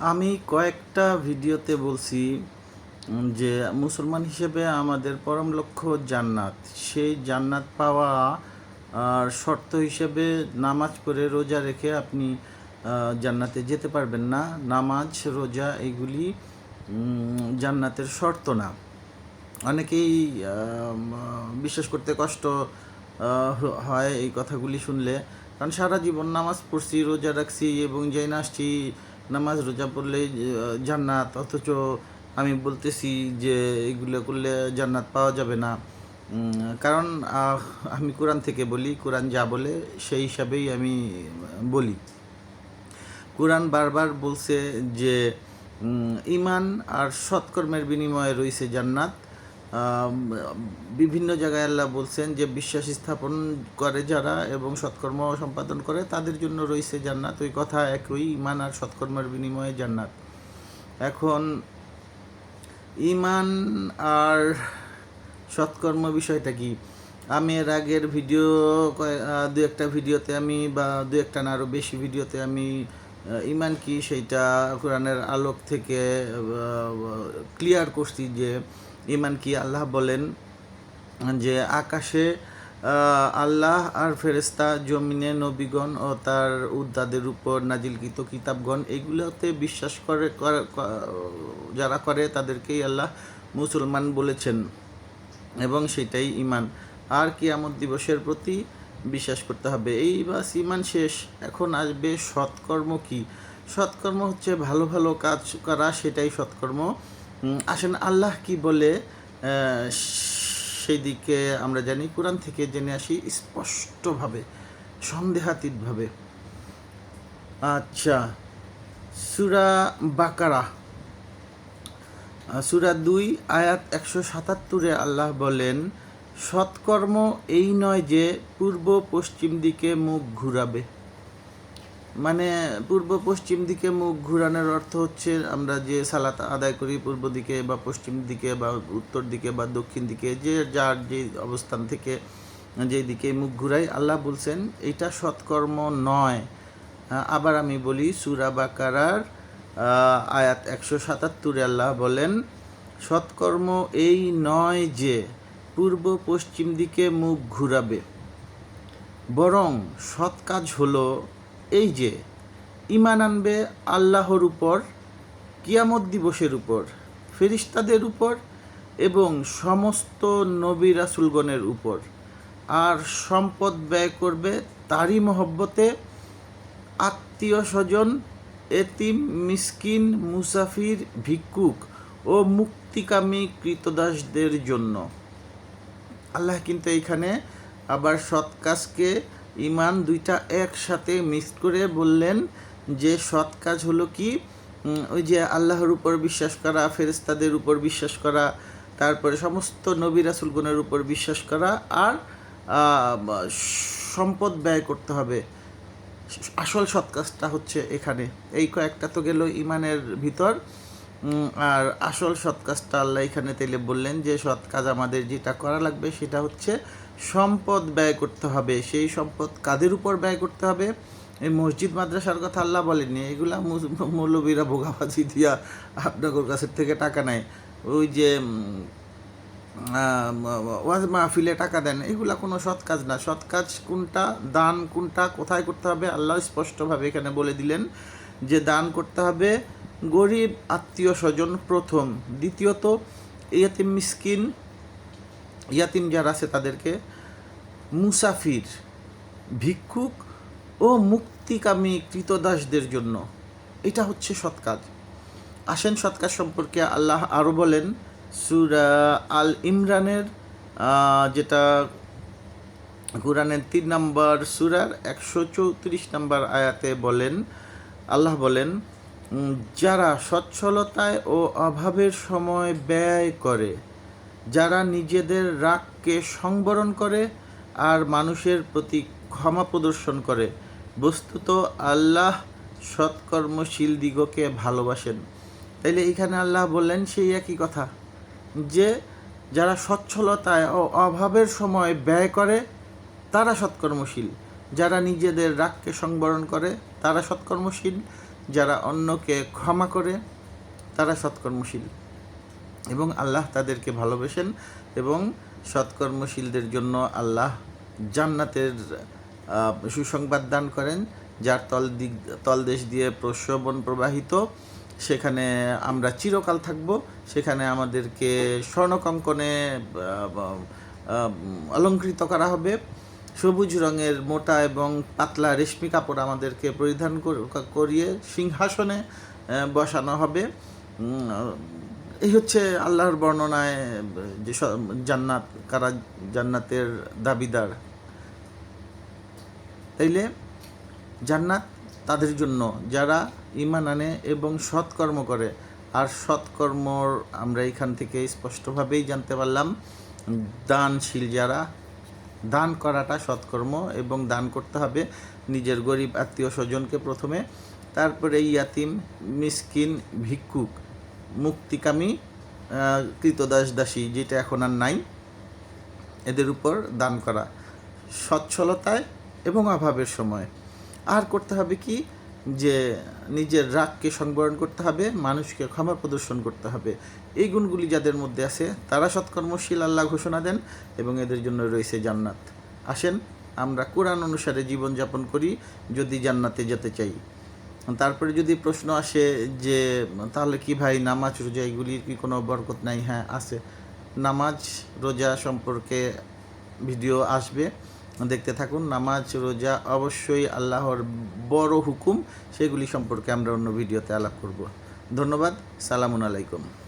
আমি কয়েকটা ভিডিওতে বলছি যে মুসলমান হিসেবে আমাদের পরম লক্ষ্য জান্নাত। সেই জান্নাত পাওয়া, আর শর্ত হিসেবে নামাজ পড়ে রোজা রেখে আপনি জান্নাতে যেতে পারবেন না। নামাজ, রোজা এগুলি জান্নাতের শর্ত না। অনেকেই বিশ্বাস করতে কষ্ট হয় এই কথাগুলি শুনলে। কারণ সারা জীবন নামাজ পড়ছি, রোজা রাখছি এবং যাই না আসছি নামাজ, রোজা পড়লে জান্নাত, অথচ আমি বলতেছি যে এগুলো করলে জান্নাত পাওয়া যাবে না। কারণ আমি কোরআন থেকে বলি, কোরআন যা বলে সেই হিসাবেই আমি বলি। কোরআন বারবার বলছে যে ইমান আর সৎকর্মের বিনিময়ে রয়েছে জান্নাত। বিভিন্ন জায়গায় আল্লাহ বলছেন যে বিশ্বাস স্থাপন করে যারা এবং সৎকর্ম সম্পাদন করে, তাদের জন্য রয়েছে জান্নাত। ওই কথা একই ইমান আর সৎকর্মের বিনিময়ে জান্নাত। এখন ইমান আর সৎকর্ম বিষয়টা কি? আমি এর আগের ভিডিও দু একটা ভিডিওতে আমি বা দু একটা না আরও বেশি ভিডিওতে আমি ইমান কি সেইটা কোরআনের আলোক থেকে ক্লিয়ার করছি যে ইমান কি আল্লাহ বলেন যে আকাশে আল্লাহ আর ফেরেস্তা জমিনে নবীগণ ও তার উদ্দাদের উপর নাজিলকৃত কিতাবগণ, এগুলোতে বিশ্বাস করে যারা করে তাদেরকেই আল্লাহ মুসলমান বলেছেন এবং সেটাই ইমান। আর কিয়ামত দিবসের প্রতি বিশ্বাস করতে হবে। এই বাস ইমান শেষ, এখন আসবে সৎকর্ম কি? সৎকর্ম হচ্ছে ভালো ভালো কাজ করা, সেটাই সৎকর্ম। আসেন আল্লাহ কি বলে সেই দিকে আমরা জানি, কোরআন থেকে জেনে আসি স্পষ্টভাবে, সন্দেহাতীতভাবে। আচ্ছা সুরা বাকারা। সুরা দুই, আয়াত একশো সাতাত্তরে আল্লাহ বলেন, সৎকর্ম এই নয় যে পূর্ব পশ্চিম দিকে মুখ ঘুরাবে। মানে পূর্ব পশ্চিম দিকে মুখ ঘুরানোর অর্থ হচ্ছে আমরা যে সালাত আদায় করি পূর্ব দিকে বা পশ্চিম দিকে বা উত্তর দিকে বা দক্ষিণ দিকে, যে যার যে অবস্থান থেকে যেই দিকে মুখ ঘুরাই, আল্লাহ বলছেন, এটা সৎকর্ম নয়। আবার আমি বলি, সুরা বাকারার আয়াত একশো সাতাত্তরে আল্লাহ বলেন, সৎকর্ম এই নয় যে পূর্ব পশ্চিম দিকে মুখ ঘুরাবে, বরং সৎ কাজ হলো এই যে ইমান আনবে আল্লাহর উপর, কিয়ামত দিবসের উপর, ফেরিস্তাদের উপর এবং সমস্ত নবী রাসুলগণের উপর। আর সম্পদ ব্যয় করবে তারই মহব্বতে আত্মীয় স্বজন, এতিম, মিসকিন, মুসাফির, ভিক্ষুক ও মুক্তিকামী কৃতদাসদের জন্য। আল্লাহ কিন্তু এইখানে আবার সৎ কাজকে ইমান দুইটা একসাথে মিক্স করে বললেন যে সৎ কাজ হলো কি? ওই যে আল্লাহর উপর বিশ্বাস করা ফেরেস্তাদের উপর বিশ্বাস করা, তারপরে সমস্ত নবী রাসুলগণের উপর বিশ্বাস করা আর সম্পদ ব্যয় করতে হবে। আসল সৎ কাজটা হচ্ছে এখানে। এই কয়েকটা তো গেল ইমানের ভিতর। আর আসল সৎ কাজটা আল্লাহ এখানে তেলে বললেন যে, সৎ কাজ আমাদের যেটা করা লাগবে সেটা হচ্ছে সম্পদ ব্যয় করতে হবে। সেই সম্পদ কাদের উপর ব্যয় করতে হবে? এই মসজিদ মাদ্রাসার কথা আল্লাহ বলেননি। এগুলা মৌলবীরা ভোগাবাজি দিয়া আপনাদের কাছের থেকে টাকা নেয়। ওই যে ওয়াজ মাহফিলে টাকা দেন, এগুলা কোনো সৎ কাজ না। সৎ কাজ কোনটা? দান কোনটা? কোথায় করতে হবে? আল্লাহ স্পষ্টভাবে এখানে বলে দিলেন যে, দান করতে হবে গরিব আত্মীয় স্বজন প্রথম। দ্বিতীয়ত, ইয়াতিম মিসকিন, ইয়াতিম যারা আছে তাদেরকে মুসাফির, ভিক্ষুক ও মুক্তিকামী কৃতদাসদের জন্য। এটা হচ্ছে সৎ কাজ। আসেন সৎ কাজ সম্পর্কে আল্লাহ আরও বলেন, সুরা আল ইমরানের যেটা কোরআনের তিন নম্বর সুরার একশো চৌত্রিশ নম্বর আয়াতে বলেন, আল্লাহ বলেন যারা সচ্ছলতায় ও অভাবের সময় ব্যয় করে, যারা নিজেদের রাগকে সংবরণ করে আর মানুষের প্রতি ক্ষমা প্রদর্শন করে, বস্তুত আল্লাহ সৎকর্মশীল দিগকে ভালোবাসেন। তাইলে এখানে আল্লাহ বললেন সেই একই কথা, যে যারা সচ্ছলতায় ও অভাবের সময় ব্যয় করে, তারা সৎকর্মশীল। যারা নিজেদের রাগকে সংবরণ করে, তারা সৎকর্মশীল। যারা অন্যকে ক্ষমা করে, তারা সৎকর্মশীল এবং আল্লাহ তাদেরকে ভালোবেসেন এবং সৎকর্মশীলদের জন্য আল্লাহ জান্নাতের সুসংবাদ দান করেন, যার তল দিক, তলদেশ দিয়ে প্রশ্রবণ প্রবাহিত। সেখানে আমরা চিরকাল থাকব। সেখানে আমাদেরকে স্বর্ণকঙ্কনে অলঙ্কৃত করা হবে। সবুজ রঙের মোটা এবং পাতলা রেশমি কাপড় আমাদেরকে পরিধান করিয়ে সিংহাসনে বসানো হবে। এই হচ্ছে আল্লাহর বর্ণনায়, যে জান্নাত, কারা জান্নাতের দাবিদার। তাইলে জান্নাত তাদের জন্য, যারা ইমান আনে এবং সৎকর্ম করে। আর সৎকর্মর আমরা এখান থেকে স্পষ্টভাবেই জানতে পারলাম, দানশীল যারা দান করাটা সৎকর্ম এবং দান করতে হবে নিজের গরিব আত্মীয় স্বজনকে প্রথমে। তারপরে ইয়াতিম, মিসকিন, ভিক্ষুক, মুক্তিকামী কৃতদাস দাসী যেটা এখন আর নাই, এদের উপর দান করা। সচ্ছলতায় এবং অভাবের সময়। আর করতে হবে কি? যে নিজের রাগকে সংবরণ করতে হবে, মানুষকে ক্ষমা প্রদর্শন করতে হবে। এই গুণগুলি যাদের মধ্যে আছে, তারা সৎকর্মশীল আল্লাহ ঘোষণা দেন এবং এদের জন্য রয়েছে জান্নাত। আসেন, আমরা কোরআন অনুসারে জীবনযাপন করি, যদি জান্নাতে যেতে চাই। তারপরে যদি প্রশ্ন আসে যে, তাহলে কি ভাই নামাজ রোজা এগুলির কি কোনো বরকত নাই? হ্যাঁ আছে। নামাজ, রোজা সম্পর্কে ভিডিও আসবে। দেখতে থাকুন, নামাজ, রোজা, অবশ্যই আল্লাহর বড় হুকুম, সেগুলি সম্পর্কে আমরা অন্য ভিডিওতে আলাপ করব। ধন্যবাদ, সালামুন আলাইকুম।